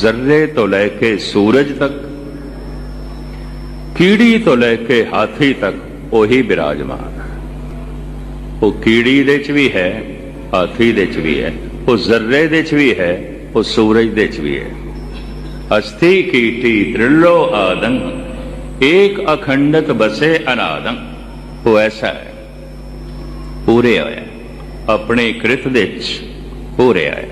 ਜ਼ਰਰੇ ਤੋਂ ਲੈ ਕੇ ਸੂਰਜ ਤੱਕ ਕੀੜੀ ਤੋਂ ਲੈ ਕੇ ਹਾਥੀ ਤੱਕ ਉਹੀ ਬਿਰਾਜਮਾਨ ਹੈ। ਉਹ ਕੀੜੀ ਦੇ ਚ ਵੀ ਹੈ ਹਾਥੀ ਦੇ ਚ ਵੀ ਹੈ ਉਹ ਜ਼ਰਰੇ ਦੇ ਚ ਵੀ ਹੈ ਉਹ ਸੂਰਜ ਦੇ ਚ ਵੀ ਹੈ ਅਸਥੀ ਕੀਟੀ ਤ੍ਰਿਲੋ ਆਦੰ ਏਕ ਅਖੰਡਤ ਬਸੇ ਅਨਾਦੰ ਉਹ ਐਸਾ ਹੈ ਪੂਰੇ ਹੋਇਆ ਆਪਣੇ ਕ੍ਰਿਤ ਦੇ ਚ ਪੂਰੇ ਆਇਆ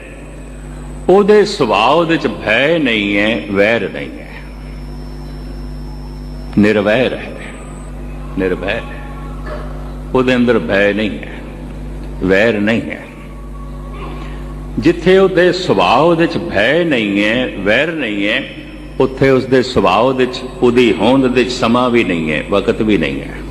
ਉਹਦੇ ਸੁਭਾਅ ਦੇ ਚ ਭੈ ਨਹੀਂ ਹੈ, ਵੈਰ ਨਹੀਂ ਹੈ। ਨਿਰਵੈਰ ਹੈ। ਨਿਰਭੈ ਉਹਦੇ ਅੰਦਰ ਭੈ ਨਹੀਂ ਹੈ, ਵੈਰ ਨਹੀਂ ਹੈ। ਜਿੱਥੇ ਉਹਦੇ ਸੁਭਾਅ ਦੇ ਚ ਭੈ ਨਹੀਂ ਹੈ, ਵੈਰ ਨਹੀਂ ਹੈ, ਉੱਥੇ ਉਸਦੇ ਸੁਭਾਅ ਦੇ ਚ, ਉਹਦੀ ਹੋਂਦ ਦੇ ਚ ਸਮਾਂ ਵੀ ਨਹੀਂ ਹੈ, ਵਕਤ ਵੀ ਨਹੀਂ ਹੈ।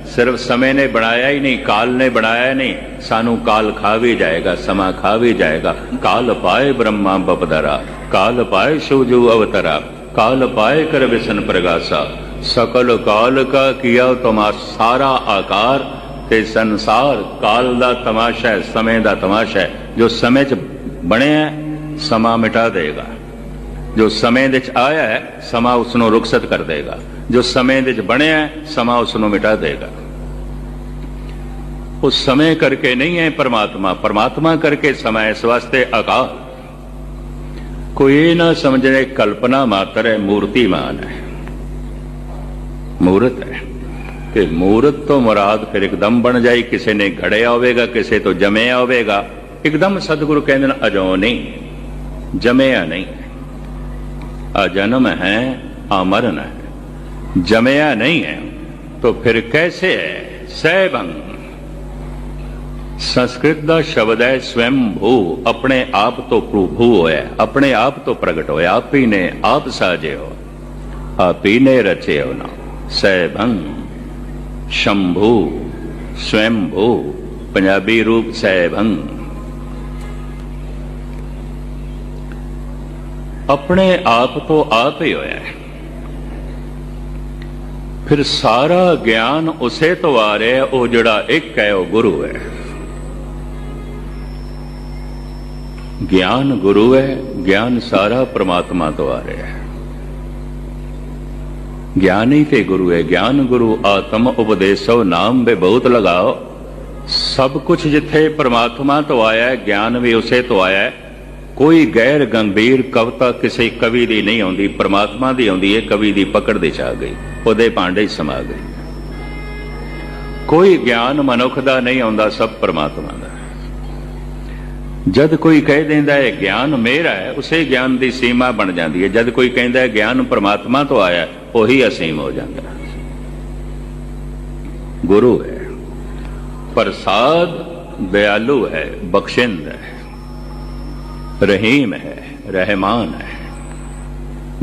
ਸਿਰਫ ਸਮੇਂ ਨੇ ਬਣਾਇਆ ਹੀ ਨਹੀਂ ਕਾਲ ਨੇ ਬਣਾਇਆ ਨਹੀਂ। ਸਾਨੂੰ ਕਾਲ ਖਾ ਵੀ ਜਾਏਗਾ ਸਮਾਂ ਖਾ ਵੀ ਜਾਏਗਾ। ਕਾਲ ਪਾਏ ਬ੍ਰਹਮਾ ਬਪਦਰਾ ਕਾਲ ਪਾਏ ਸ਼ਿਵਜੂ ਅਵਤਰਾ ਕਾਲ ਪਾਏ ਕਰ ਵਿਸ਼ਨ ਪ੍ਰਗਾਸਾ। ਸਕਲ ਕਾਲ ਕਾ ਕੀਆ ਤੁਮਾ ਸਾਰਾ ਆਕਾਰ ਤੇ ਸੰਸਾਰ ਕਾਲ ਦਾ ਤਮਾਸ਼ਾ ਹੈ ਸਮੇਂ ਦਾ ਤਮਾਸ਼ਾ ਹੈ। ਜੋ ਸਮੇਂ 'ਚ ਬਣਿਆ ਹੈ, ਸਮਾਂ ਮਿਟਾ ਦੇਗਾ। ਜੋ ਸਮੇਂ ਦੇ ਵਿੱਚ ਆਇਆ ਹੈ ਸਮਾਂ ਉਸ ਨੂੰ ਰੁਖਸਤ ਕਰ ਦੇਗਾ। ਜੋ ਸਮੇਂ ਦੇ ਵਿੱਚ ਬਣਿਆ, ਸਮਾਂ ਉਸ ਨੂੰ ਮਿਟਾ ਦੇਗਾ। ਉਹ ਸਮੇਂ ਕਰਕੇ ਨਹੀਂ ਹੈ ਪਰਮਾਤਮਾ। ਪਰਮਾਤਮਾ ਕਰਕੇ ਸਮਾਂ ਇਸ ਵਾਸਤੇ ਅਕਾਲ। ਕੋਈ ਇਹ ਨਾ ਸਮਝੇ ਕਲਪਨਾ ਮਾਤਰ ਹੈ, ਮੂਰਤੀਮਾਨ ਹੈ। ਮੂਰਤ ਹੈ। ਕਿ ਮੂਰਤ ਤੋਂ ਮੁਰਾਦ ਫਿਰ ਇੱਕਦਮ ਬਣ ਜਾਈ। ਕਿਸੇ ਨੇ ਘੜਿਆ ਹੋਵੇਗਾ, ਕਿਸੇ ਤੋਂ ਜਮਿਆ ਹੋਵੇਗਾ। ਇੱਕਦਮ ਸਤਿਗੁਰੂ ਕਹਿੰਦੇ ਨੇ, ਅਜੋ ਨਹੀਂ, ਜਮਿਆ ਨਹੀਂ। ਅਜਨਮ ਹੈ, ਅਮਰਨ ਹੈ। ਜਮਿਆ ਨਹੀਂ ਹੈ तो फिर कैसे है सैभंग ਸੰਸਕ੍ਰਿਤ ਦਾ ਸ਼ਬਦ ਹੈ ਸਵੈਮ ਭੂ ਆਪਣੇ ਆਪ ਤੋਂ ਪ੍ਰਭੂ ਹੋਇਆ ਆਪਣੇ ਆਪ ਤੋਂ ਪ੍ਰਗਟ ਹੋਇਆ ਆਪ ਹੀ ਨੇ ਆਪ ਸਾਜੇ ਹੋ ਆਪ ਹੀ ਨੇ ਰਚੇ ਹੋ ਨਾ ਸੈਭੰ ਸ਼ੰਭੂ ਸਵੈੰਭੂ ਪੰਜਾਬੀ ਰੂਪ ਸੈਭੰ ਆਪਣੇ ਆਪ ਤੋਂ ਆਪ ਹੀ ਹੋਇਆ ਹੈ ਫਿਰ ਸਾਰਾ ਗਿਆਨ ਉਸੇ ਤੋਂ ਆ ਰਿਹਾ ਉਹ ਜਿਹੜਾ ਇੱਕ ਹੈ, ਉਹ ਗੁਰੂ ਹੈ। ਗਿਆਨ ਗੁਰੂ ਹੈ, ਗਿਆਨ ਸਾਰਾ ਪ੍ਰਮਾਤਮਾ ਤੋਂ ਆ ਰਿਹਾ ਹੈ। ਗਿਆਨੀ ਤੇ ਗੁਰੂ ਹੈ, ਗਿਆਨ ਗੁਰੂ ਆਤਮ ਉਪਦੇਸੋ, ਨਾਮ ਬੇ ਬਹੁਤ ਲਗਾਓ। ਸਭ ਕੁਝ ਜਿੱਥੇ ਪ੍ਰਮਾਤਮਾ ਤੋਂ ਆਇਆ ਹੈ, ਗਿਆਨ ਵੀ ਉਸੇ ਤੋਂ ਆਇਆ ਹੈ। ਕੋਈ ਗੈਰ ਗੰਭੀਰ ਕਵਤਾ ਕਿਸੇ ਕਵੀ ਦੀ ਨਹੀਂ ਆਉਂਦੀ, ਪ੍ਰਮਾਤਮਾ ਦੀ ਆਉਂਦੀ ਹੈ, ਕਵੀ ਦੀ ਪਕੜ ਦੇ ਚ ਆ ਗਈ। ਉਹਦੇ ਭਾਂਡੇ ਸਮਾ ਗਈ। ਕੋਈ ਗਿਆਨ ਮਨੁੱਖ ਦਾ ਨਹੀਂ ਆਉਂਦਾ, ਸਭ ਪਰਮਾਤਮਾ ਦਾ। ਜਦ ਕੋਈ ਕਹਿ ਦਿੰਦਾ ਹੈ, ਗਿਆਨ ਮੇਰਾ ਹੈ, ਉਸੇ ਗਿਆਨ ਦੀ ਸੀਮਾ ਬਣ ਜਾਂਦੀ ਹੈ। ਜਦ ਕੋਈ ਕਹਿੰਦਾ ਹੈ, ਗਿਆਨ ਪਰਮਾਤਮਾ ਤੋਂ ਆਇਆ ਉਹੀ ਅਸੀਮ ਹੋ ਜਾਂਦਾ ਗੁਰੂ ਹੈ, ਪ੍ਰਸਾਦ ਦਇਆਲੂ ਹੈ, ਬਖਸ਼ਿੰਦ ਹੈ, ਰਹੀਮ ਹੈ, ਰਹਿਮਾਨ ਹੈ,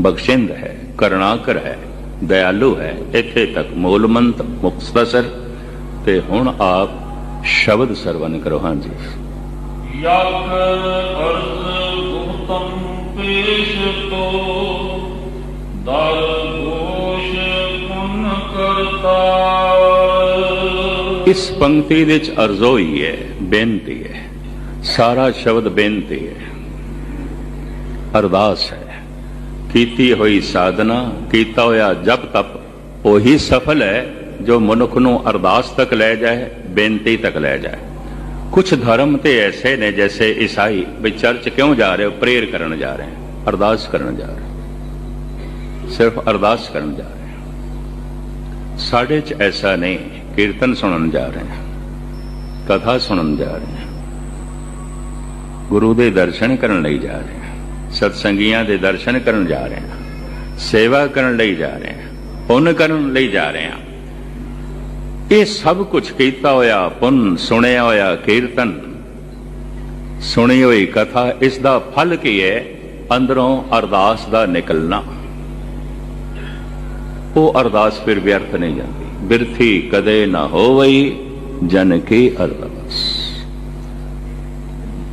ਬਖਸ਼ਿੰਦ ਹੈ, ਕਰੁਣਾਕਰ ਹੈ। ਦਇਆਲੂ ਹੈ। ਇੱਥੇ ਤੱਕ ਮੂਲਮੰਤ ਮੁਖਤਸਰ ਤੇ ਹੁਣ ਆਪ ਸ਼ਬਦ ਸਰਵਨ ਕਰੋ। ਹਾਂਜੀ। ਯਕ ਅਰਜ਼ ਗੁਪਤਮ ਪੇਸ਼ ਤੋ ਦਰ ഘോഷ ਪੁਨ ਕਰਤਾ ਇਸ ਪੰਕਤੀ ਵਿੱਚ ਅਰਜ਼ੋ ਹੀ ਹੈ ਬੇਨਤੀ ਹੈ। ਸਾਰਾ ਸ਼ਬਦ ਬੇਨਤੀ ਹੈ। ਅਰਦਾਸ ਹੈ। ਕੀਤੀ ਹੋਈ ਸਾਧਨਾ, ਕੀਤਾ ਹੋਇਆ ਜਪ ਤਪ, ਉਹੀ ਸਫਲ ਹੈ ਜੋ ਮਨੁੱਖ ਨੂੰ ਅਰਦਾਸ ਤੱਕ ਲੈ ਜਾਏ, ਬੇਨਤੀ ਤੱਕ ਲੈ ਜਾਏ। ਕੁਝ ਧਰਮ ਤੇ ਐਸੇ ਨੇ ਜੈਸੇ ਈਸਾਈ ਵੀ ਚਰਚ ਕਿਉਂ ਜਾ ਰਹੇ ਹੋ? ਪ੍ਰੇਅਰ ਕਰਨ ਜਾ ਰਹੇ ਅਰਦਾਸ ਕਰਨ ਜਾ ਰਹੇ ਸਿਰਫ ਅਰਦਾਸ ਕਰਨ ਜਾ ਰਹੇ ਸਾਡੇ 'ਚ ਐਸਾ ਨਹੀਂ, ਕੀਰਤਨ ਸੁਣਨ ਜਾ ਰਹੇ ਹਾਂ। ਕਥਾ ਸੁਣਨ ਜਾ ਰਹੇ ਹਾਂ। ਗੁਰੂ ਦੇ ਦਰਸ਼ਨ ਕਰਨ ਲਈ ਜਾ ਰਹੇ ਸਤਸੰਗੀਆਂ ਦੇ ਦਰਸ਼ਨ ਕਰਨ ਜਾ ਰਹੇ ਹਾਂ, ਸੇਵਾ ਕਰਨ ਲਈ ਜਾ ਰਹੇ ਹਾਂ, ਪੁੰਨ ਕਰਨ ਲਈ ਜਾ ਰਹੇ ਹਾਂ। ਇਹ ਸਭ ਕੁਝ ਕੀਤਾ ਹੋਇਆ ਪੁੰਨ, ਸੁਣਿਆ ਹੋਇਆ ਕੀਰਤਨ, ਸੁਣੀ ਹੋਈ ਕਥਾ, ਇਸ ਦਾ ਫਲ ਕੀ ਹੈ? ਅੰਦਰੋਂ ਅਰਦਾਸ ਦਾ ਨਿਕਲਣਾ। ਉਹ ਅਰਦਾਸ ਫਿਰ ਵਿਅਰਥ ਨਹੀਂ ਜਾਂਦੀ। ਬਿਰਥੀ ਕਦੇ ਨਾ ਹੋਵਈ, ਜਨ ਕੀ ਅਰਦਾਸ।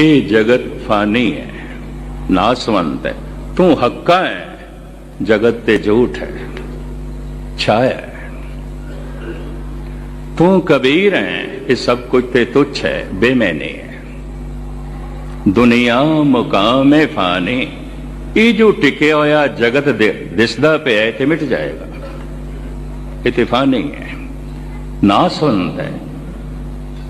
ਇਹ ਜਗਤ ਫਾਨੀ ਹੈ ਨਾਸਵੰਤ ਹੈ ਤੂੰ ਹੱਕਾ ਹੈ ਜਗਤ ਤੇ ਝੂਠ ਹੈ ਛਾਇਆ ਹੈ ਤੂੰ ਕਬੀਰ ਹੈ ਇਹ ਸਭ ਕੁਝ ਤੇ ਤੁੱਛ ਹੈ ਬੇਮੈਨੇ ਹੈ ਦੁਨੀਆ ਮੁਕਾਮੇ ਫਾਨੀ ਇਹ ਜੋ ਟਿਕਿਆ ਹੋਇਆ ਜਗਤ ਦੇ ਦਿਸਦਾ ਪਿਆ ਹੈ ਤੇ ਮਿਟ ਜਾਏਗਾ ਇਹ ਤੇ ਫਾਨੀ ਹੈ ਨਾਸਵੰਤ ਹੈ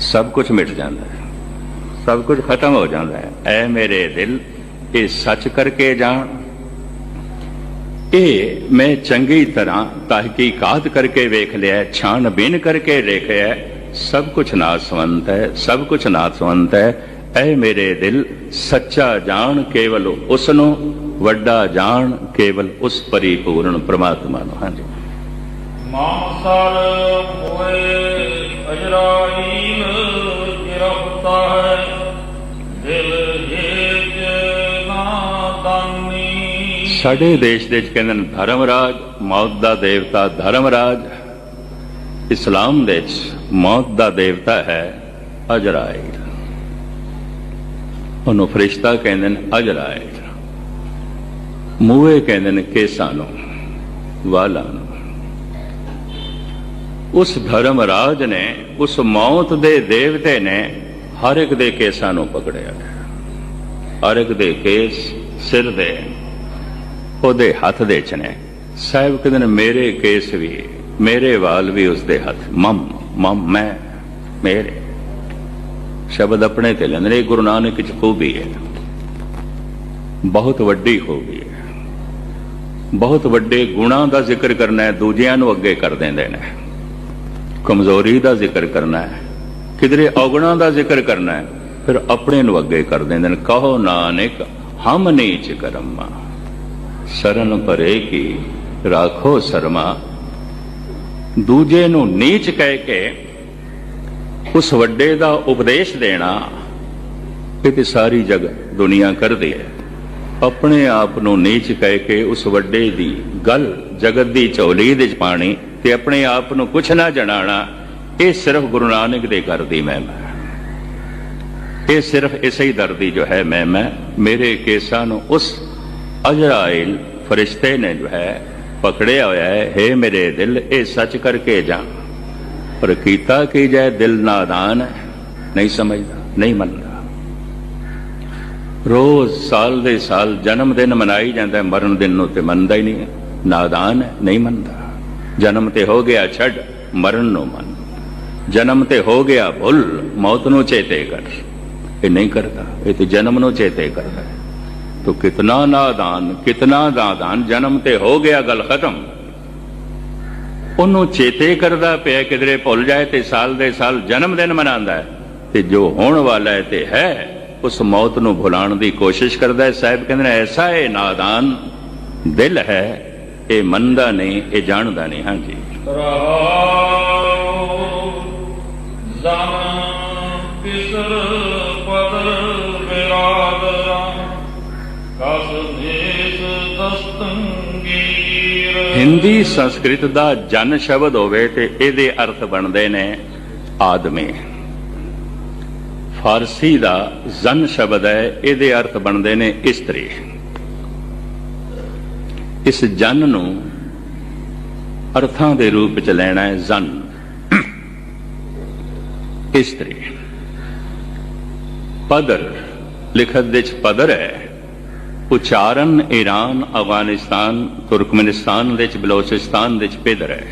ਸਭ ਕੁਝ ਮਿਟ ਜਾਂਦਾ ਹੈ। ਸਭ ਕੁਝ ਖਤਮ ਹੋ ਜਾਂਦਾ ਹੈ। ਐ ਮੇਰੇ ਦਿਲ, ਇਹ ਸੱਚ ਕਰਕੇ ਜਾਣ। ਇਹ ਮੈਂ ਚੰਗੀ ਤਰ੍ਹਾਂ ਤਹਿਕੀਕਾਤ ਕਰਕੇ ਵੇਖ ਲਿਆ ਛਾਣਬੀਨ ਕਰਕੇ ਦੇਖਿਆ ਸਭ ਕੁਝ ਨਾਸਵੰਤ ਹੈ, ਸਭ ਕੁਝ ਨਾਸਵੰਤ ਹੈ। ਐ ਮੇਰੇ ਦਿਲ, ਸੱਚਾ ਜਾਣ ਕੇਵਲ ਉਸ ਨੂੰ ਵੱਡਾ ਜਾਣ ਕੇਵਲ ਉਸ ਪਰਿਪੂਰਨ ਪ੍ਰਮਾਤਮਾ ਨੂੰ। ਹਾਂਜੀ। ਮਾਨਸਰ ਹੋਏ ਅਜਰਾਈਲ ਗਿਰਫਤਾ ਹੈ ਦਿਲ ਹੇਜ ਨਾਦਾਨੀ ਸਾਡੇ ਦੇਸ਼ ਦੇ ਵਿੱਚ ਕਹਿੰਦੇ ਨੇ ਧਰਮਰਾਜ ਮੌਤ ਦਾ ਦੇਵਤਾ ਧਰਮਰਾਜ ਇਸਲਾਮ ਦੇ ਵਿੱਚ ਮੌਤ ਦਾ ਦੇਵਤਾ ਹੈ ਅਜਰਾਇਲ ਉਹਨੂੰ ਫਰਿਸ਼ਤਾ ਕਹਿੰਦੇ ਨੇ ਅਜਰਾਇਲ ਮੂਹੇ ਕਹਿੰਦੇ ਨੇ ਕੇਸਾਂ ਨੂੰ ਵਾਲਾਂ ਨੂੰ ਉਸ ਧਰਮ ਰਾਜ ਨੇ, ਉਸ ਮੌਤ ਦੇ ਦੇਵਤੇ ਨੇ ਹਰ ਇੱਕ ਦੇ ਕੇਸਾਂ ਨੂੰ ਪਕੜਿਆ। ਹਰ ਇੱਕ ਦੇ ਕੇਸ ਸਿਰ ਦੇ, ਉਹਦੇ ਹੱਥ ਦੇ ਚ ਨੇ। ਸਾਹਿਬ ਕਹਿੰਦੇ ਨੇ ਮੇਰੇ ਕੇਸ ਵੀ, ਮੇਰੇ ਵਾਲ ਵੀ ਉਸਦੇ ਹੱਥ। ਮਮ ਮਮ, ਮੈਂ, ਮੇਰੇ। ਸ਼ਬਦ ਆਪਣੇ ਤੇ ਲੈਂਦੇ ਨੇ ਗੁਰੂ ਨਾਨਕ ਚ ਖੂਬੀ ਹੈ। ਬਹੁਤ ਵੱਡੀ ਖੂਬੀ ਹੈ। ਬਹੁਤ ਵੱਡੇ ਗੁਣਾਂ ਦਾ ਜ਼ਿਕਰ ਕਰਨਾ ਹੈ, ਦੂਜਿਆਂ ਨੂੰ ਅੱਗੇ ਕਰ ਦਿੰਦੇ ਨੇ। ਕਮਜ਼ੋਰੀ ਦਾ ਜ਼ਿਕਰ ਕਰਨਾ ਹੈ, ਕਿਧਰੇ ਔਗਣਾ ਦਾ ਜ਼ਿਕਰ ਕਰਨਾ ਹੈ, ਫਿਰ ਆਪਣੇ ਨੂੰ ਅੱਗੇ ਕਰ ਦਿੰਦੇ ਨੇ, ਕਹੋ ਨਾਨਕ, ਹਮ ਨੀਚ ਕਰਮਾ। ਸਰਨ ਪਰੇ ਕੀ, ਰਾਖੋ ਸਰਮਾ। ਦੂਜੇ ਨੂੰ ਨੀਚ ਕਹਿ ਕੇ ਉਸ ਵੱਡੇ ਦਾ ਉਪਦੇਸ਼ ਦੇਣਾ, ਇਹ ਤੇ ਸਾਰੀ ਜਗ ਦੁਨੀਆ ਕਰਦੀ ਹੈ। ਆਪਣੇ ਆਪ ਨੂੰ ਨੀਚ ਕਹਿ ਕੇ ਉਸ ਵੱਡੇ ਦੀ ਗੱਲ ਜਗਤ ਦੀ ਝੋਲੀ ਦੇ ਪਾਣੀ ਤੇ ਆਪਣੇ ਆਪ ਨੂੰ ਕੁਛ ਨਾ ਜਣਾਣਾ, ਇਹ ਸਿਰਫ ਗੁਰੂ ਨਾਨਕ ਦੇ ਘਰ ਦੀ ਮਹਿਮਾ ਹੈ। ਇਹ ਸਿਰਫ ਇਸੇ ਹੀ ਦਰ ਦੀ ਜੋ ਹੈ ਮੈਂ ਮੈਂ ਮੇਰੇ ਕੇਸਾਂ ਨੂੰ ਉਸ ਅਜਰਾਇਲ ਫਰਿਸ਼ਤੇ ਨੇ ਜੋ ਹੈ ਪਕੜਿਆ ਹੋਇਆ ਹੈ हे ਮੇਰੇ ਦਿਲ, ਇਹ ਸੱਚ ਕਰਕੇ ਜਾ ਪਰ ਕੀਤਾ ਕੀ ਜਾਏ ਦਿਲ ਨਾਦਾਨ ਹੈ, ਨਹੀਂ ਸਮਝਦਾ, ਨਹੀਂ ਮੰਨਦਾ। ਰੋਜ਼ ਸਾਲ ਦੇ ਸਾਲ ਜਨਮ ਦਿਨ ਮਨਾਈ ਜਾਂਦਾ, ਮਰਨ ਦਿਨ ਨੂੰ ਤੇ ਮੰਨਦਾ ਹੀ ਨਹੀਂ ਨਾਦਾਨ ਨਹੀਂ ਮੰਨਦਾ। ਜਨਮ ਤੇ ਹੋ ਗਿਆ ਛੱਡ, ਮਰਨ ਨੂੰ ਮੰਨ। ਜਨਮ ਤੇ ਹੋ ਗਿਆ ਭੁੱਲ, ਮੌਤ ਨੂੰ ਚੇਤੇ ਕਰ। ਇਹ ਨਹੀਂ ਕਰਦਾ, ਇਹ ਤੇ ਜਨਮ ਨੂੰ ਚੇਤੇ ਕਰਦਾ ਹੈ। ਤੋ ਕਿਤਨਾ ਨਾਦਾਨ ਕਿਤਨਾ ਨਾਦਾਨ ਜਨਮ ਤੇ ਹੋ ਗਿਆ ਗੱਲ ਖਤਮ। ਉਹਨੂੰ ਚੇਤੇ ਕਰਦਾ ਪਿਆ ਕਿਦਰੇ ਭੁੱਲ ਜਾਏ ਤੇ ਸਾਲ ਦੇ ਸਾਲ ਜਨਮ ਦਿਨ ਮਨਾਉਂਦਾ ਤੇ ਜੋ ਹੋਣ ਵਾਲਾ ਹੈ ਤੇ ਹੈ। ਉਸ ਮੌਤ ਨੂੰ ਭੁਲਾਉਣ ਦੀ ਕੋਸ਼ਿਸ਼ ਕਰਦਾ ਹੈ। ਸਾਹਿਬ ਕਹਿੰਦੇ ਨੇ ਐਸਾ ਇਹ ਨਾਦਾਨ ਦਿਲ ਹੈ ਇਹ ਮੰਨਦਾ ਨਹੀਂ ਇਹ ਜਾਣਦਾ ਨਹੀਂ। ਹਾਂਜੀ। ਰਹਾਉ ਜ਼ਨ ਬਿਸਰ ਪਦਰ ਬਿਰਾਦਰਾ ਕਸ ਦੇਸ ਦਸਤੰਗੀਰ। ਹਿੰਦੀ ਸੰਸਕ੍ਰਿਤ ਦਾ ਜਨ ਸ਼ਬਦ ਹੋਵੇ ਤੇ ਇਹਦੇ ਅਰਥ ਬਣਦੇ ਨੇ ਆਦਮੀ। ਫਾਰਸੀ ਦਾ ਜਨ ਸ਼ਬਦ ਹੈ, ਇਹਦੇ ਅਰਥ ਬਣਦੇ ਨੇ ਇਸਤਰੀ ਇਸ ਜਨ ਨੂੰ ਅਰਥਾਂ ਦੇ ਰੂਪ ਵਿੱਚ ਲੈਣਾ ਹੈ ਜਨ। ਇਸਤਰੀ ਪਦਰ ਲਿਖਤ ਦੇ ਵਿੱਚ ਪਦਰ ਹੈ, ਉਚਾਰਨ ਈਰਾਨ, ਅਫਗਾਨਿਸਤਾਨ, ਤੁਰਕਮਨਿਸਤਾਨ ਦੇ ਵਿੱਚ ਬਲੋਚਿਸਤਾਨ ਦੇ ਵਿੱਚ ਪੇਦਰ ਹੈ।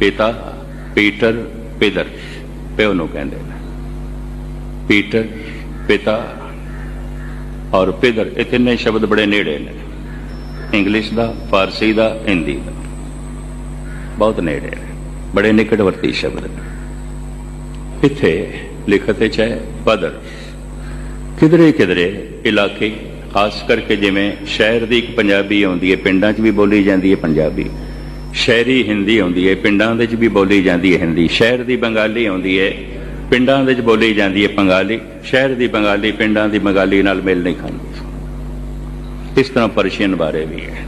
ਪਿਤਾ ਪੀਟਰ ਪੇਦਰ ਪਿਓ ਨੂੰ ਕਹਿੰਦੇ ਨੇ। ਪੀਟਰ ਪਿਤਾ ਔਰ ਪਿਦਰ ਇਹ ਤਿੰਨੇ ਸ਼ਬਦ ਬੜੇ ਨੇੜੇ ਨੇ ਇੰਗਲਿਸ਼ ਦਾ ਫਾਰਸੀ ਦਾ ਹਿੰਦੀ ਦਾ ਬਹੁਤ ਨੇੜੇ ਨੇ ਬੜੇ ਨਿਕਟਵਰਤੀ ਸ਼ਬਦ ਨੇ ਇੱਥੇ ਲਿਖਤ ਚ ਹੈ ਪਦਰ ਕਿਧਰੇ ਕਿਧਰੇ ਇਲਾਕੇ ਖਾਸ ਕਰਕੇ ਜਿਵੇਂ ਸ਼ਹਿਰ ਦੀ ਇੱਕ ਪੰਜਾਬੀ ਆਉਂਦੀ ਹੈ ਪਿੰਡਾਂ 'ਚ ਵੀ ਬੋਲੀ ਜਾਂਦੀ ਹੈ ਪੰਜਾਬੀ ਸ਼ਹਿਰੀ ਹਿੰਦੀ ਆਉਂਦੀ ਹੈ ਪਿੰਡਾਂ ਦੇ 'ਚ ਵੀ ਬੋਲੀ ਜਾਂਦੀ ਹੈ ਹਿੰਦੀ ਸ਼ਹਿਰ ਦੀ ਬੰਗਾਲੀ ਆਉਂਦੀ ਹੈ ਪਿੰਡਾਂ ਦੇ 'ਚ ਬੋਲੀ ਜਾਂਦੀ ਹੈ ਬੰਗਾਲੀ, ਸ਼ਹਿਰ ਦੀ ਬੰਗਾਲੀ, ਪਿੰਡਾਂ ਦੀ ਬੰਗਾਲੀ ਨਾਲ ਮੇਲ ਨਹੀਂ ਖਾਂਦੀ। ਇਸ ਤਰ੍ਹਾਂ ਪਰਸ਼ੀਅਨ ਬਾਰੇ ਵੀ ਹੈ।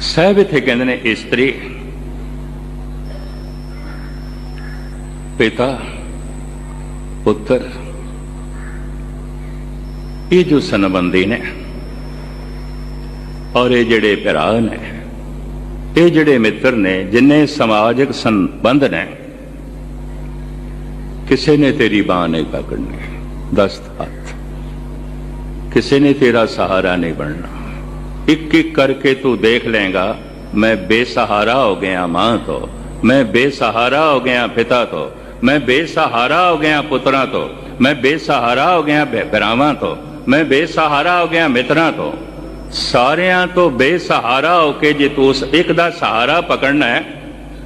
ਸਾਹਿਬ ਇੱਥੇ ਕਹਿੰਦੇ ਨੇ, ਇਸਤਰੀ, ਪਿਤਾ, ਪੁੱਤਰ, ਇਹ ਜੋ ਸੰਬੰਧੀ ਨੇ, ਔਰ ਇਹ ਜਿਹੜੇ ਭਰਾ ਨੇ, ਇਹ ਜਿਹੜੇ ਮਿੱਤਰ ਨੇ, ਜਿੰਨੇ ਸਮਾਜਿਕ ਸੰਬੰਧ ਨੇ ਕਿਸੇ ਨੇ ਤੇਰੀ ਬਾਹ ਨਹੀਂ ਪਕੜਨੀ। ਦਸਤ ਹੱਥ। ਕਿਸੇ ਨੇ ਤੇਰਾ ਸਹਾਰਾ ਨਹੀਂ ਬਣਨਾ। ਇੱਕ ਇੱਕ ਕਰਕੇ ਤੂੰ ਦੇਖ ਲੇਗਾ ਮੈਂ ਬੇਸਹਾਰਾ ਹੋ ਗਿਆ ਮਾਂ ਤੋਂ। ਮੈਂ ਬੇਸਹਾਰਾ ਹੋ ਗਿਆ ਪਿਤਾ ਤੋਂ। ਮੈਂ ਬੇਸਹਾਰਾ ਹੋ ਗਿਆ ਪੁੱਤਰਾਂ ਤੋਂ। ਮੈਂ ਬੇਸਹਾਰਾ ਹੋ ਗਿਆ ਭਰਾਵਾਂ ਤੋਂ। ਮੈਂ ਬੇਸਹਾਰਾ ਹੋ ਗਿਆ ਮਿੱਤਰਾਂ ਤੋਂ। ਸਾਰਿਆਂ ਤੋਂ ਬੇਸਹਾਰਾ ਹੋ ਕੇ ਜੇ ਤੂੰ ਉਸ ਇੱਕ ਦਾ ਸਹਾਰਾ ਪਕੜਨਾ ਹੈ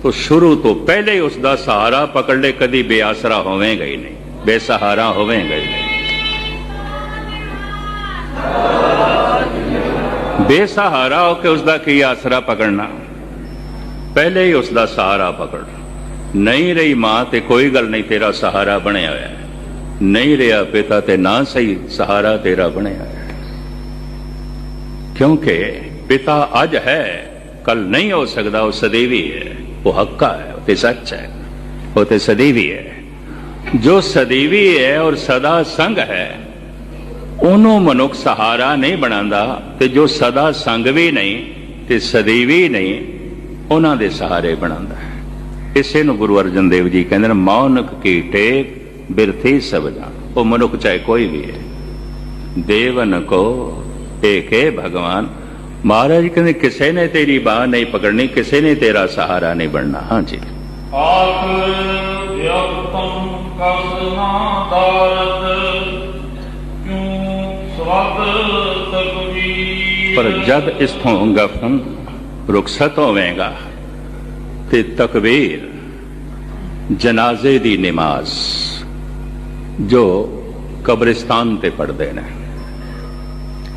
ਤਾਂ ਸ਼ੁਰੂ ਤੋਂ ਪਹਿਲੇ ਹੀ ਉਸ ਦਾ ਸਹਾਰਾ ਪਕੜ ਲੈ ਕਦੀ ਬੇਆਸਰਾ ਹੋਵੇਂਗਾ ਹੀ ਨਹੀਂ ਬੇਸਹਾਰਾ ਹੋਵੇਂਗਾ ਹੀ ਨਹੀਂ ਬੇਸਹਾਰਾ ਹੋ ਕੇ ਉਸ ਦਾ ਕੀ ਆਸਰਾ ਪਕੜਨਾ ਪਹਿਲੇ ਹੀ ਉਸ ਦਾ ਸਹਾਰਾ ਪਕੜ ਨਹੀਂ ਰਹੀ ਮਾਂ ਤੇ ਕੋਈ ਗੱਲ ਨਹੀਂ ਤੇਰਾ ਸਹਾਰਾ ਬਣਿਆ ਹੋਇਆ ਨਹੀਂ ਰਿਹਾ ਪਿਤਾ ਤੇ ਨਾ ਸਹੀ ਸਹਾਰਾ ਤੇਰਾ ਬਣਿਆ ਹੈ ਕਿਉਂਕਿ ਪਿਤਾ ਅੱਜ ਹੈ ਕੱਲ ਨਹੀਂ ਹੋ ਸਕਦਾ ਉਹ ਸਦੀਵੀ ਹੈ ਉਹ ਹੱਕਾ ਹੈ, ਉਹ ਤੇ ਸੱਚ ਹੈ, ਉਹ ਤੇ ਸਦੀਵੀ ਹੈ। ਜੋ ਸਦੀਵੀ ਹੈ ਔਰ ਸਦਾ ਸੰਗ ਹੈ, ਉਹਨੂੰ ਮਨੁੱਖ ਸਹਾਰਾ ਨਹੀਂ ਬਣਾਉਂਦਾ ਤੇ ਜੋ ਸਦਾ ਸੰਗ ਵੀ ਨਹੀਂ ਤੇ ਸਦੀਵੀ ਨਹੀਂ, ਉਹਨਾਂ ਦੇ ਸਹਾਰੇ ਬਣਾਉਂਦਾ ਇਸੇ ਨੂੰ ਗੁਰੂ ਅਰਜਨ ਦੇਵ ਜੀ ਕਹਿੰਦੇ ਨੇ, ਮੌਨਕ ਕੀ ਟੇਕ ਬਿਰਥੀ ਸਭ ਉਹ ਮਨੁੱਖ ਚਾਹੇ ਕੋਈ ਵੀ ਹੈ। ਦੇਵਨ ਕੋ ਏਕੇ ਭਗਵਾਨ। ਮਹਾਰਾਜ ਕਹਿੰਦੇ ਕਿਸੇ ਨੇ ਤੇਰੀ ਬਾਹ ਨਹੀਂ ਪਕੜਨੀ ਕਿਸੇ ਨੇ ਤੇਰਾ ਸਹਾਰਾ ਨਹੀਂ ਬਣਨਾ। ਹਾਂਜੀ ਆਖ ਵਿਅਕਤਮ ਕਸਨਾ ਦਾਰਤ ਕਿਉ ਸਵਦ ਤਕਬੀਰ? ਪਰ ਜਦ ਇਸਥੋਂ ਗਫਨ ਰੁਖਸਤ ਹੋਵੇਗਾ ਤੇ ਤਕਬੀਰ ਜਨਾਜ਼ੇ ਦੀ ਨਮਾਜ਼ ਜੋ ਕਬਰਿਸਤਾਨ ਤੇ ਪੜਦੇ ਨੇ।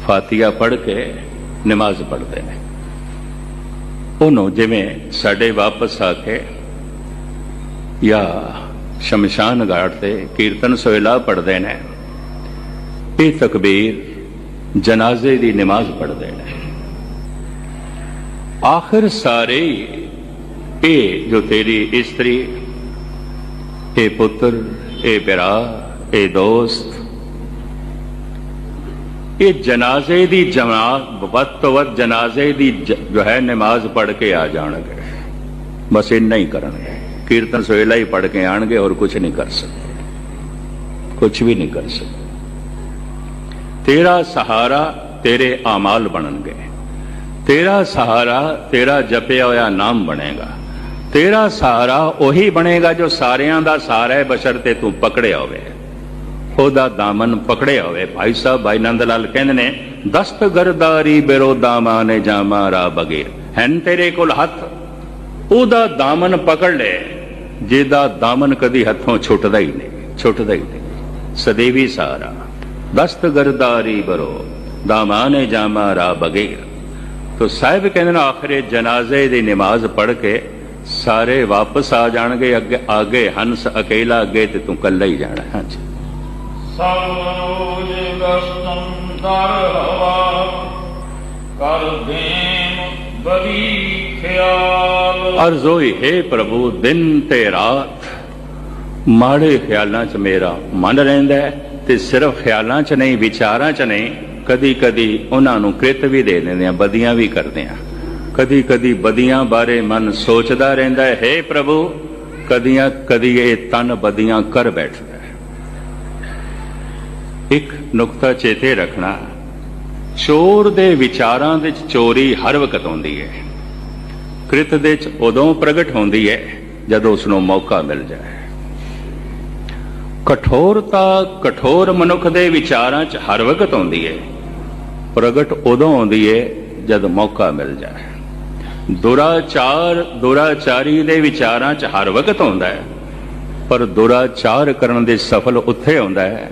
ਫਾਤੀਹਾ ਪੜ੍ਹ ਕੇ ਨਮਾਜ਼ ਪੜ੍ਹਦੇ ਨੇ। ਉਹਨੂੰ ਜਿਵੇਂ ਸਾਡੇ ਵਾਪਸ ਆ ਕੇ ਜਾਂ ਸ਼ਮਸ਼ਾਨ ਘਾਟ ਤੇ ਕੀਰਤਨ ਸੋਇਲਾ ਪੜ੍ਹਦੇ ਨੇ, ਇਹ ਤਕਬੀਰ ਜਨਾਜ਼ੇ ਦੀ ਨਮਾਜ਼ ਪੜ੍ਹਦੇ ਨੇ। ਆਖਰ ਸਾਰੇ ਹੀ ਇਹ ਜੋ ਤੇਰੀ ਇਸਤਰੀ, ਇਹ ਪੁੱਤਰ, ਇਹ ਭਰਾ, ਇਹ ਦੋਸਤ ਇਹ ਜਨਾਜ਼ੇ ਦੀ ਜਮਾਤ ਵੱਧ ਤੋਂ ਵੱਧ ਜਨਾਜ਼ੇ ਦੀ ਜੋ ਹੈ ਨਮਾਜ਼ ਪੜ੍ਹ ਕੇ ਆ ਜਾਣਗੇ। ਬਸ ਇੰਨਾ ਹੀ ਕਰਨਗੇ। ਕੀਰਤਨ ਸੋਹਿਲਾ ਹੀ ਪੜ੍ਹ ਕੇ ਆਣਗੇ ਔਰ ਕੁਝ ਨਹੀਂ ਕਰ ਸਕਦੇ। ਕੁਝ ਵੀ ਨਹੀਂ ਕਰ ਸਕਦੇ। ਤੇਰਾ ਸਹਾਰਾ ਤੇਰੇ ਆਮਾਲ ਬਣਨਗੇ। ਤੇਰਾ ਸਹਾਰਾ ਤੇਰਾ ਜਪਿਆ ਹੋਇਆ ਨਾਮ ਬਣੇਗਾ। ਤੇਰਾ ਸਹਾਰਾ ਉਹੀ ਬਣੇਗਾ ਜੋ ਸਾਰਿਆਂ ਦਾ ਸਹਾਰਾ ਹੈ ਬਸ਼ਰਤੇ ਤੂੰ ਪਕੜਿਆ ਹੋਵੇ। ਉਹਦਾ ਦਾਮਨ ਪਕੜਿਆ ਹੋਵੇ। ਭਾਈ ਸਾਹਿਬ, ਭਾਈ ਨੰਦ ਲਾਲ ਕਹਿੰਦੇ ਨੇ, ਦਸਤਗਰਦਾਰੀ ਬਿਰੋ ਦਾਮਾਨੇ ਜਾਮਾ ਰਾ ਬਗੀਰ ਹੈਨ ਤੇਰੇ ਕੋਲ ਹੱਥ? ਉਹਦਾ ਦਾਮਨ ਪਕੜ ਲੈ। ਜਿਹਦਾ ਦਾਮਨ ਕਦੀ ਹੱਥੋਂ ਛੁੱਟਦਾ ਹੀ ਨਹੀਂ, ਛੁੱਟਦਾ ਹੀ ਨਹੀਂ। ਸਦੀਵੀ ਸਹਾਰਾ ਦਸਤਗਰਦਾਰੀ ਬਰੋ ਦਾਮਾਨੇ ਜਾਮਾ ਰਾ ਬਗੀਰ ਤੋ ਸਾਹਿਬ ਕਹਿੰਦੇ ਨੇ, ਆਖਰੇ ਜਨਾਜ਼ੇ ਦੀ ਨਮਾਜ਼ ਪੜ ਕੇ ਸਾਰੇ ਵਾਪਸ ਆ ਜਾਣਗੇ, ਅੱਗੇ ਆਗੇ ਹੰਸ ਅਕੇਲਾ ਅੱਗੇ ਤੇ ਤੂੰ ਕੱਲਾ ਹੀ ਜਾਣਾ। ਹਾਂਜੀ। ਸਭ ਰੋਜ ਗਸਤਮ ਕਰ ਦੇਮ ਬੜੀ ਖਿਆਲ ਅਰਜ਼ ਹੈ ਪ੍ਰਭੂ, ਦਿਨ ਤੇ ਰਾਤ ਮਾੜੇ ਖਿਆਲਾਂ 'ਚ ਮੇਰਾ ਮਨ ਰਹਿੰਦਾ ਹੈ ਤੇ ਸਿਰਫ ਖਿਆਲਾਂ 'ਚ ਨਹੀਂ, ਵਿਚਾਰਾਂ 'ਚ ਨਹੀਂ ਕਦੀ ਕਦੀ ਉਹਨਾਂ ਨੂੰ ਕ੍ਰਿਤ ਵੀ ਦੇ ਦਿੰਦੇ ਆ ਬਦੀਆਂ ਵੀ ਕਰਦੇ ਆ ਕਦੀ ਕਦੀ ਬਦੀਆਂ ਬਾਰੇ ਮਨ ਸੋਚਦਾ ਰਹਿੰਦਾ ਹੈ हे ਪ੍ਰਭੂ ਕਦੀਆਂ ਕਦੀ ਇਹ ਤਨ ਬਦੀਆਂ ਕਰ ਬੈਠਦਾ ਇੱਕ ਨੁਕਤਾ ਚੇਤੇ ਰੱਖਣਾ। ਚੋਰ ਦੇ ਵਿਚਾਰਾਂ ਵਿੱਚ ਚੋਰੀ ਹਰ ਵਕਤ ਆਉਂਦੀ ਹੈ। ਕ੍ਰਿਤ ਦੇ ਚ ਉਦੋਂ ਪ੍ਰਗਟ ਹੁੰਦੀ ਹੈ, ਜਦੋਂ ਉਸ ਨੂੰ ਮੌਕਾ ਮਿਲ ਜਾਏ। ਕਠੋਰਤਾ ਕਠੋਰ ਮਨੁੱਖ ਦੇ ਵਿਚਾਰਾਂ 'ਚ ਹਰ ਵਕਤ ਆਉਂਦੀ ਹੈ। ਪ੍ਰਗਟ ਉਦੋਂ ਆਉਂਦੀ ਹੈ, ਜਦ ਮੌਕਾ ਮਿਲ ਜਾਏ। ਦੁਰਾਚਾਰ ਦੁਰਾਚਾਰੀ ਦੇ ਵਿਚਾਰਾਂ 'ਚ ਹਰ ਵਕਤ ਆਉਂਦਾ ਹੈ। ਪਰ ਦੁਰਾਚਾਰ ਕਰਨ ਦੇ ਸਫਲ ਉੱਥੇ ਆਉਂਦਾ ਹੈ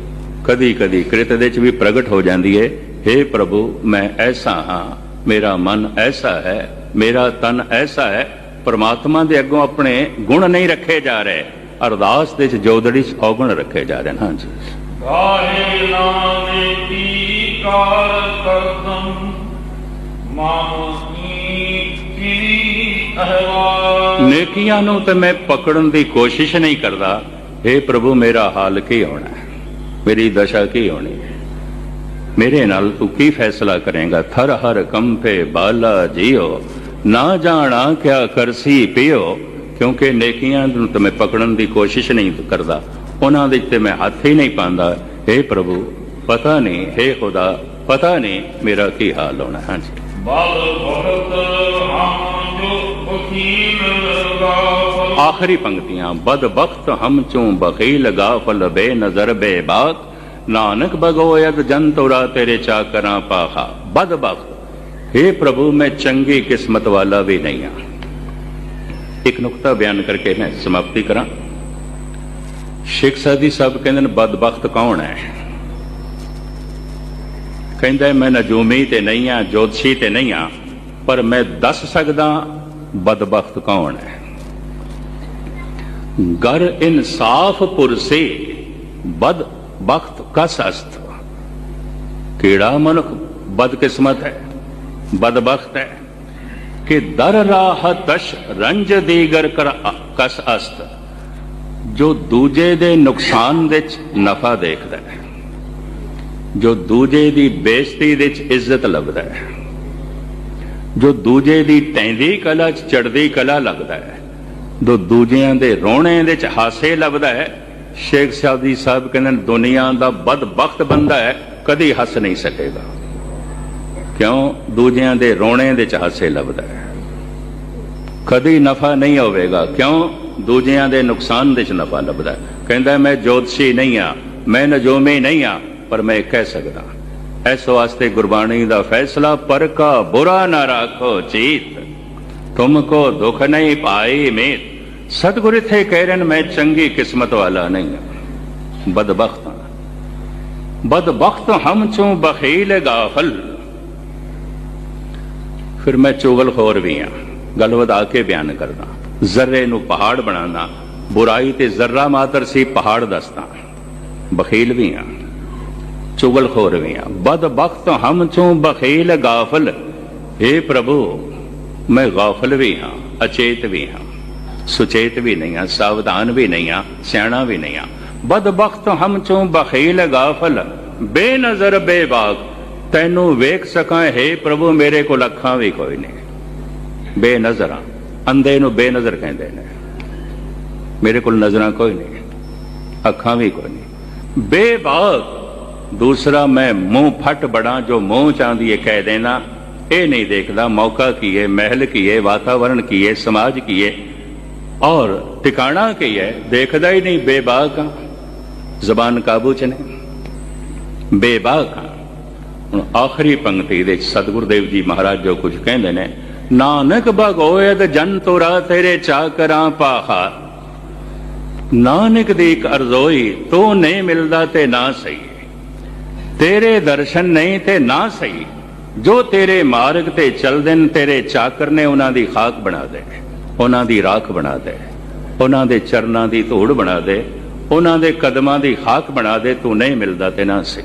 ਕਦੀ ਕਦੀ ਕ੍ਰਿਤ ਦੇ ਚ ਵੀ ਪ੍ਰਗਟ ਹੋ ਜਾਂਦੀ ਹੈ हे ਪ੍ਰਭੂ ਮੈਂ ਐਸਾ ਹਾਂ ਮੇਰਾ ਮਨ ਐਸਾ ਹੈ ਮੇਰਾ ਤਨ ਐਸਾ ਹੈ ਪਰਮਾਤਮਾ ਦੇ ਅੱਗੋਂ ਆਪਣੇ ਗੁਣ ਨਹੀਂ ਰੱਖੇ ਜਾ ਰਹੇ ਅਰਦਾਸ ਦੇ ਚ ਜੋਦੜੀ ਚ ਔਗਣ ਰੱਖੇ ਜਾ ਰਹੇ ਹਾਂਜੀ। ਗਾਏ ਨਾਮੇ ਕੀ ਕਾਰ ਕਰਦਮ ਮਾਮੀ ਕੀ ਅਹਵਾਲ। ਨੇਕੀਆਂ ਨੂੰ ਤੇ ਮੈਂ ਪਕੜਨ ਦੀ ਕੋਸ਼ਿਸ਼ ਨਹੀਂ ਕਰਦਾ हे ਪ੍ਰਭੂ ਮੇਰਾ ਹਾਲ ਕੀ ਹੋਣਾ ਹੈ? ਮੇਰੀ ਦਸ਼ਾ ਕੀ ਹੋਣੀ? ਹੈ ਮੇਰੇ ਨਾਲ ਤੂੰ ਕੀ ਫੈਸਲਾ ਕਰੇਗਾ? ਥਰ ਹਰ ਕੰਪੇ ਬਾਲਾ ਜੀਓ। ਨਾ ਜਾਣਾ ਕਿਆ ਕਰਸੀ ਪਿਓ, ਕਿਉਂਕਿ ਨੇਕੀਆਂ ਨੂੰ ਤੇ ਮੈਂ ਪਕੜਨ ਦੀ ਕੋਸ਼ਿਸ਼ ਨਹੀਂ ਕਰਦਾ। ਉਹਨਾਂ ਦੇ ਤੇ ਮੈਂ ਹੱਥ ਹੀ ਨਹੀਂ ਪਾਉਂਦਾ। हे ਪ੍ਰਭੂ, ਪਤਾ ਨਹੀਂ हे ਖੁਦਾ, ਪਤਾ ਨਹੀਂ ਮੇਰਾ ਕੀ ਹਾਲ ਹੋਣਾ। ਹਾਂਜੀ। ਬਲ ਭਗਤ ਹਮ ਆਖਰੀ ਪੰਕਤੀਆਂ ਬਦਬਖਤ ਹਮ ਚੋਂ ਬਖੀਲ ਗਾਫਲ ਬੇ ਨਜ਼ਰ ਬੇਬਾਕ ਨਾਨਕ ਬਗੋਇਦ ਜਨ ਤੋਰਾ ਤੇਰੇ ਚਾਕਰਾਂ ਪਾਖਾ। ਬਦਬਖਤ हे ਪ੍ਰਭੂ ਮੈਂ ਚੰਗੀ ਕਿਸਮਤ ਵਾਲਾ ਵੀ ਨਹੀਂ ਹਾਂ ਇੱਕ ਨੁਕਤਾ ਬਿਆਨ ਕਰਕੇ ਮੈਂ ਸਮਾਪਤੀ ਕਰਾਂ। ਸ਼ੇਖ ਸਾਦੀ ਸਾਹਿਬ ਕਹਿੰਦੇ ਨੇ ਬਦਬਖਤ ਕੌਣ ਹੈ? ਕਹਿੰਦਾ, ਮੈਂ ਨਜੂਮੀ ਤੇ ਨਹੀਂ ਆ, ਜੋਤਸ਼ੀ ਤੇ ਨਹੀਂ ਆ। ਪਰ ਮੈਂ ਦੱਸ ਸਕਦਾ ਬਦਬਖਤ ਕੌਣ ਹੈ? ਗਰ ਇਨਸਾਫ ਪੁਰਸੇ ਬਦ ਬਖਤ ਕਸ ਅਸਤ ਕਿਹੜਾ ਮਨੁੱਖ ਬਦਕਿਸਮਤ ਹੈ? ਬਦਬਖਤ ਹੈ ਕਿ ਦਰ ਰਾਹ ਤਸ਼ ਰੰਜ ਦੀਗਰ ਕਰ ਕਸ ਅਸਤ ਜੋ ਦੂਜੇ ਦੇ ਨੁਕਸਾਨ ਵਿੱਚ ਨਫਾ ਦੇਖਦਾ ਹੈ, ਜੋ ਦੂਜੇ ਦੀ ਬੇਇੱਜ਼ਤੀ ਵਿੱਚ ਇੱਜ਼ਤ ਲੱਭਦਾ ਹੈ। ਜੋ ਦੂਜੇ ਦੀ ਟੈਂਦੀ ਕਲਾ ਚ ਚੜਦੀ ਕਲਾ ਲੱਗਦਾ ਹੈ ਜੋ ਦੂਜਿਆਂ ਦੇ ਰੋਣੇ ਦੇ ਵਿੱਚ ਹਾਸੇ ਲੱਭਦਾ ਹੈ ਸ਼ੇਖ ਸਾਦੀ ਸਾਹਿਬ ਕਹਿੰਦੇ ਨੇ, ਦੁਨੀਆ ਦਾ ਬਦਬਖਤ ਬੰਦਾ ਹੈ ਕਦੀ ਹੱਸ ਨਹੀਂ ਸਕੇਗਾ। ਕਿਉਂ? ਦੂਜਿਆਂ ਦੇ ਰੋਣੇ ਦੇ ਵਿੱਚ ਹਾਸੇ ਲੱਭਦਾ ਹੈ। ਕਦੀ ਨਫਾ ਨਹੀਂ ਹੋਵੇਗਾ। ਕਿਉਂ? ਦੂਜਿਆਂ ਦੇ ਨੁਕਸਾਨ ਦੇ ਵਿੱਚ ਨਫਾ ਲੱਭਦਾ ਕਹਿੰਦਾ ਮੈਂ ਜੋਤਸ਼ੀ ਨਹੀਂ ਆ ਮੈਂ ਨਜੋਮੀ ਨਹੀਂ ਆ ਪਰ ਮੈਂ ਕਹਿ ਸਕਦਾ ਇਸ ਵਾਸਤੇ ਗੁਰਬਾਣੀ ਦਾ ਫੈਸਲਾ, ਪਰ ਕਾ ਬੁਰਾ ਨਾ ਰੱਖੋ ਚੀਤ। ਤੁਮਕੋ ਦੁਖ ਨਹੀਂ ਪਾਈ ਮੇਤ। ਸਤਿਗੁਰ ਇੱਥੇ ਕਹਿ ਰਹੇ ਨੇ, ਮੈਂ ਚੰਗੀ ਕਿਸਮਤ ਵਾਲਾ ਨਹੀਂ ਹਾਂ। ਬਦਬਖਤ ਹਾਂ। ਬਦਬਖਤ ਹਮ ਚੋਂ ਬਖੀਲ ਗਾਫਲ। ਫਿਰ ਮੈਂ ਚੁਗਲਖੋਰ ਵੀ ਹਾਂ। ਗੱਲ ਵਧਾ ਕੇ ਬਿਆਨ ਕਰਦਾ ਜ਼ਰਰੇ ਨੂੰ ਪਹਾੜ ਬਣਾਉਣਾ ਬੁਰਾਈ ਤੇ ਜ਼ਰਰਾ ਮਾਤਰ ਸੀ ਪਹਾੜ ਦੱਸਦਾ ਬਖੀਲ ਵੀ ਹਾਂ। ਚੁਗਲਖੋਰ ਵੀ ਹਾਂ ਬਦਬਖਤ ਹਮ ਚੋਂ ਬਖੀਲ ਗਾਫਲ। हे ਪ੍ਰਭੂ, ਮੈਂ ਗਾਫਲ ਵੀ ਹਾਂ, ਅਚੇਤ ਵੀ ਹਾਂ। ਸੁਚੇਤ ਵੀ ਨਹੀਂ ਹਾਂ ਸਾਵਧਾਨ ਵੀ ਨਹੀਂ ਹਾਂ ਸਿਆਣਾ ਵੀ ਨਹੀਂ ਹਾਂ ਬਦਬਖਤ ਹਮ ਚੋਂ ਬਖੀਲ ਗਾਫਲ। ਬੇਨਜ਼ਰ ਬੇਬਾਗ ਤੈਨੂੰ ਵੇਖ ਸਕਾਂ, ਹੈ ਪ੍ਰਭੂ, ਮੇਰੇ ਕੋਲ ਅੱਖਾਂ ਵੀ ਕੋਈ ਨਹੀਂ। ਬੇਨਜ਼ਰਾਂ, ਅੰਧੇ ਨੂੰ ਬੇਨਜ਼ਰ ਕਹਿੰਦੇ ਨੇ। ਮੇਰੇ ਕੋਲ ਨਜ਼ਰਾਂ ਕੋਈ ਨਹੀਂ, ਅੱਖਾਂ ਵੀ ਕੋਈ ਨਹੀਂ। ਬੇਬਾਗ ਦੂਸਰਾ, ਮੈਂ ਮੂੰਹ ਫਟ ਬੜਾ ਜੋ ਮੂੰਹ ਚਾਂਦੀ ਹੈ ਕਹਿ ਦੇਣਾ। ਇਹ ਨਹੀਂ ਦੇਖਦਾ ਮੌਕਾ ਕੀ ਹੈ ਮਹਿਲ ਕੀ ਹੈ ਵਾਤਾਵਰਣ ਕੀ ਹੈ ਸਮਾਜ ਕੀ ਹੈ ਔਰ ਟਿਕਾਣਾ ਕੀ ਹੈ ਦੇਖਦਾ ਹੀ ਨਹੀਂ ਬੇਬਾਕ ਜ਼ਬਾਨ ਕਾਬੂ ਚ ਨੇ। ਬੇਬਾਕ ਹੁਣ ਆਖਰੀ ਪੰਕਤੀ ਦੇ ਸਤਿਗੁਰ ਦੇਵ ਜੀ ਮਹਾਰਾਜ ਜੋ ਕੁਝ ਕਹਿੰਦੇ ਨੇ, ਨਾਨਕ ਭਗੋਇਦ ਜਨ ਤੋਰਾ ਤੇਰੇ ਚਾਕਰਾਂ ਪਾਹਾ। ਨਾਨਕ ਦੀ ਇੱਕ ਅਰਜ਼ੋਈ, ਤੂੰ ਨਹੀਂ ਮਿਲਦਾ ਤੇ ਨਾ ਸਹੀ। ਤੇਰੇ ਦਰਸ਼ਨ ਨਹੀਂ ਤੇ ਨਾ ਸਹੀ। ਜੋ ਤੇਰੇ ਮਾਰਗ ਤੇ ਚੱਲਦੇ ਨੇ ਤੇਰੇ ਚਾਕਰ ਨੇ ਉਹਨਾਂ ਦੀ ਖਾਕ ਬਣਾ ਦੇ, ਉਹਨਾਂ ਦੀ ਰਾਖ ਬਣਾ ਦੇ, ਉਹਨਾਂ ਦੇ ਚਰਨਾਂ ਦੀ ਧੂੜ ਬਣਾ ਦੇ, ਉਹਨਾਂ ਦੇ ਕਦਮਾਂ ਦੀ ਖਾਕ ਬਣਾ ਦੇ, ਤੂੰ ਨਹੀਂ ਮਿਲਦਾ ਤੇ ਨਾ ਸਹੀ